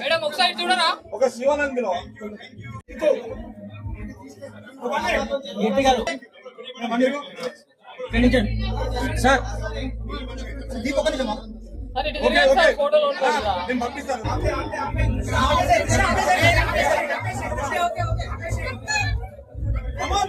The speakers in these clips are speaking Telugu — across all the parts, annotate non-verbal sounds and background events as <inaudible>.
మేడం ఒకసారి చూడరా ఒక condition sir. Depot condition okay okay. Photo load कर दिया। हाँ, मैं वापस sir. Okay okay okay come on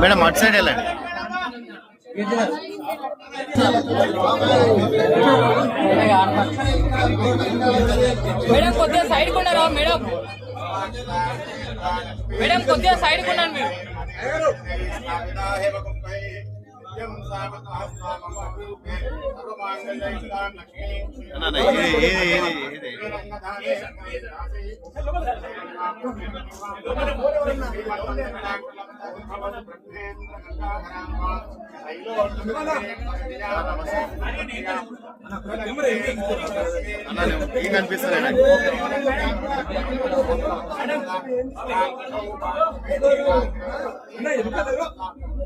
Madam అటు సైడ్ వెళ్ళండి. మేడం కొద్దిగా సైడ్ కొన్నారా మేడం? మేడం కొద్దిగా సైడ్ కొన్నాను మీరు. అన్న,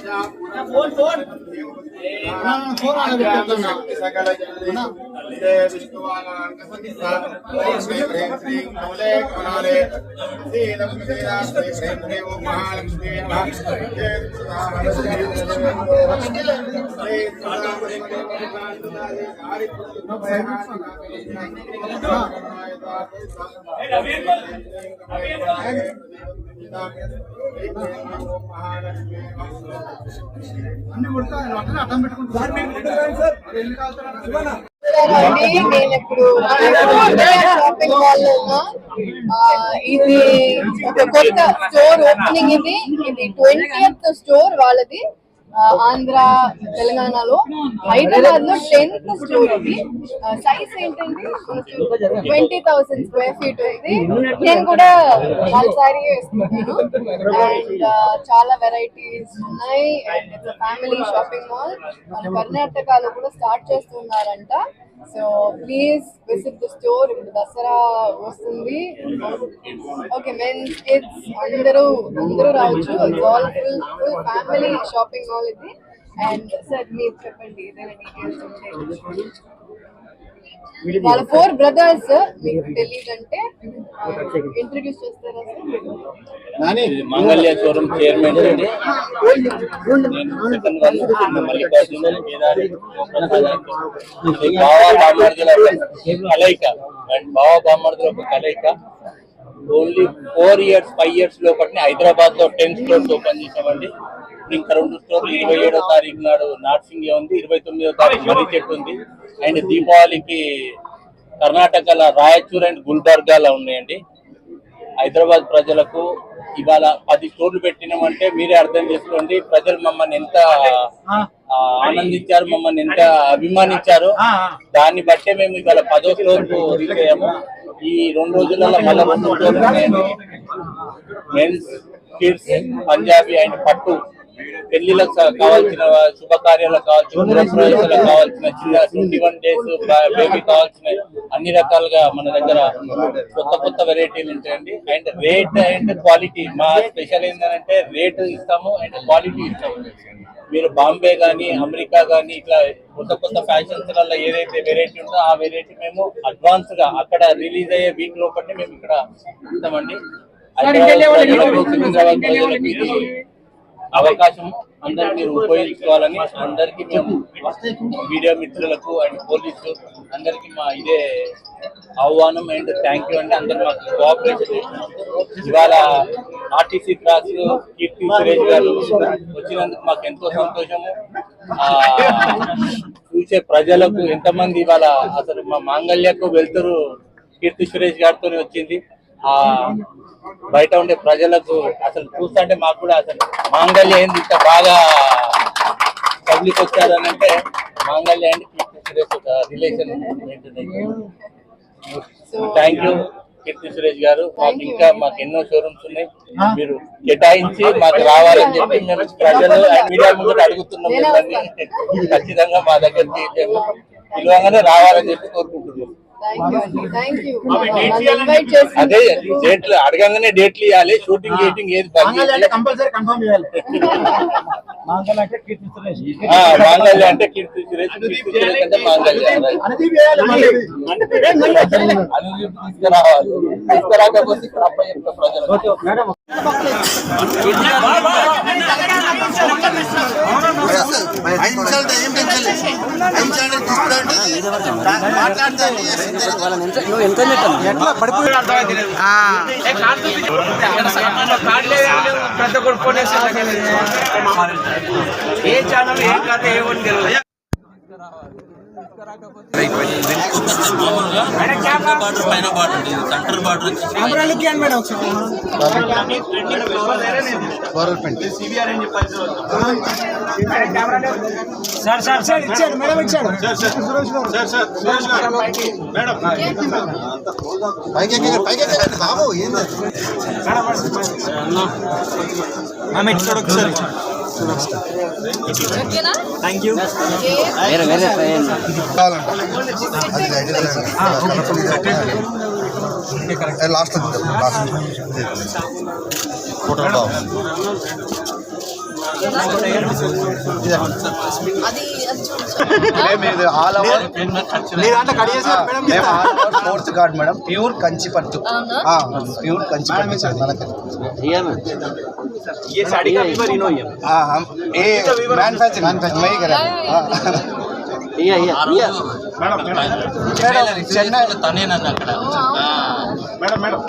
फ़ोन फ़ोन అన్న, ఇది ఇది ఇది ఇది అన్న ఏం కనిపిస్తుంది నాకు నాకు జన్- మేడం ఒక సైడ్ కొన్నారా మేడం అండి నేను ఇప్పుడు షాపింగ్ మాల్లో ఆ, ఇది ఒక కొత్త స్టోర్ ఓపెనింగ్ ఇది. ఇది ట్వంటీ స్టోర్ వాళ్ళది. ఆంధ్ర తెలంగాణలో హైదరాబాద్లో టెన్త్ స్టోర్ ఇది సైజ్ ఏంటంటే ట్వంటీ థౌసండ్ స్క్వేర్ ఫీట్ ఉంది. నేను కూడా నాలుగు సారీ వేసుకుంటాను. అండ్ చాలా వెరైటీస్ ఉన్నాయి. And it's family shopping mall మన కర్ణాటకలో కూడా స్టార్ట్ చేస్తున్నారంట. So please visit the store ఇప్పుడు దసరా వస్తుంది. ఓకే మెన్స్ కిడ్స్ అందరూ అందరూ రావచ్చు. It's all full full family shopping mall ఇది అండ్ సార్ మీరు చెప్పండి ఏదైనా డీటెయిల్స్ ఉంటే. వాళ్ళ ఫోర్ బ్రదర్స్ మీకు తెలియదంటే ఇంట్రడ్యూస్ చేస్తారా సార్ ఇది మంగళ్య షోరూమ్ చైర్మన్ బావా బామ్మర్దుల ఒక కలయిక. అండ్ బావా బామ్మర్దుల ఒక కలయిక. Only four years five years లోపటి హైదరాబాద్లో టెన్ స్టోర్స్ ఓపెన్ చేసామండి ఇంకా రెండు స్టోర్లు ఇరవై ఏడో తారీఖు నాడు నార్సింగ్ ఉంది ఇరవై తొమ్మిదో తారీఖు మర్రి చెట్టు ఉంది. అండ్ దీపావళికి కర్ణాటకలో రాయచూర్ అండ్ గుల్బర్గాలో ఉన్నాయండి. హైదరాబాద్ ప్రజలకు ఇవాళ పది స్టోర్లు పెట్టినామంటే మీరే అర్థం చేసుకోండి ప్రజలు మమ్మల్ని ఎంత ఆనందించారు మమ్మల్ని ఎంత అభిమానించారు. దాన్ని బట్టే మేము ఇవాళ పదో స్టోర్కు రీచ్ అయ్యాము ఈ రెండు రోజులలో మళ్ళీ మెన్స్ కిడ్స్ పంజాబీ అండ్ పట్టు పెళ్ళిలకు కావాల్సిన శుభకార్యాలకు కావాల్సిన గృహప్రవేశాలకు కావాల్సిన చిన్న ట్వంటీ వన్ డేస్ బేబీ కావాల్సిన అన్ని రకాలుగా మన దగ్గర కొత్త కొత్త వెరైటీలు ఉంటాయండి. అండ్ రేట్ అండ్ క్వాలిటీ మా స్పెషల్ ఏంటంటే రేట్ ఇస్తాము అండ్ క్వాలిటీ ఇస్తాము. మీరు బాంబే కానీ అమెరికా కానీ ఇట్లా కొత్త కొత్త ఫ్యాషన్స్ వల్ల ఏదైతే వెరైటీ ఉందో ఆ వెరైటీ మేము అడ్వాన్స్గా అక్కడ రిలీజ్ అయ్యే వీక్ లోపల మేము ఇక్కడ ఇస్తామండి హైదరాబాద్ సికింద్రాబాద్ ప్రజలకు ఇది అవకాశం అందరూ మీరు ఉపయోగించుకోవాలని అందరికీ మేము మీడియా మిత్రులకు అండ్ పోలీసు అందరికీ మా ఇదే ఆహ్వానం అండ్ థ్యాంక్ యూ అండి. అందరు మాకు కోఆపరేషన్ ఇవాళ ఆర్టీసీ క్లాస్ కీర్తి సురేష్ గారు వచ్చినందుకు మాకు ఎంతో సంతోషము. ఆ, చూసే ప్రజలకు ఎంతమంది ఇవాళ అసలు మా మాంగళ్యకు వెళ్తారు కీర్తి సురేష్ గారితో వచ్చింది. ఆ బయట ఉండే ప్రజలకు అసలు చూస్తుంటే మాకు కూడా అసలు మాంగళ్య ఏంది? ఇంత బాగా పబ్లిక్ వచ్చారని అంటే మాంగళ్య అండ్ కీర్తి సురేష్ ఒక relation thank you Keerthy Suresh గారు. మాకు ఇంకా మాకు ఎన్నో షోరూమ్స్ ఉన్నాయి. మీరు కేటాయించి మాకు రావాలని చెప్పి మేము ప్రజలు మీడియా ముందు అడుగుతున్నాం ఖచ్చితంగా మా దగ్గరికి పిలవగానే రావాలని చెప్పి కోరుకుంటున్నాం. అదే డేట్లు అడగంగానే డేట్లు ఇవ్వాలి షూటింగ్ గీటింగ్ ఏది బంద్ చేయాలి. <laughs> కంపల్సరీ కన్ఫర్మ్ చేయాలి. ఆ, మాంగళ్య అంటే కీర్తి మళ్ళీ. అనుదీప్ తీసుకురావాలి ఏ ఇక్కడ అబ్బాయి చెప్తా ప్రజలకు బార్డర్ పైన border centre border sir sir sir ఇచ్చాడు మేడం ఇచ్చాడు ఫోటో అది అది చూడండి ఇది ఆల్ ఓవర్ మీ దాంట్లో కట్ మీరు all over fourth card madam. Pure Kanchi పట్టు ప్యూర్ కంచి పట్టు ఏ మ్యానుఫ్యాక్చరింగ్ మ్యానుఫ్యాక్చరింగ్ చెన్నై తనేనన్న అక్కడ. Madam madam.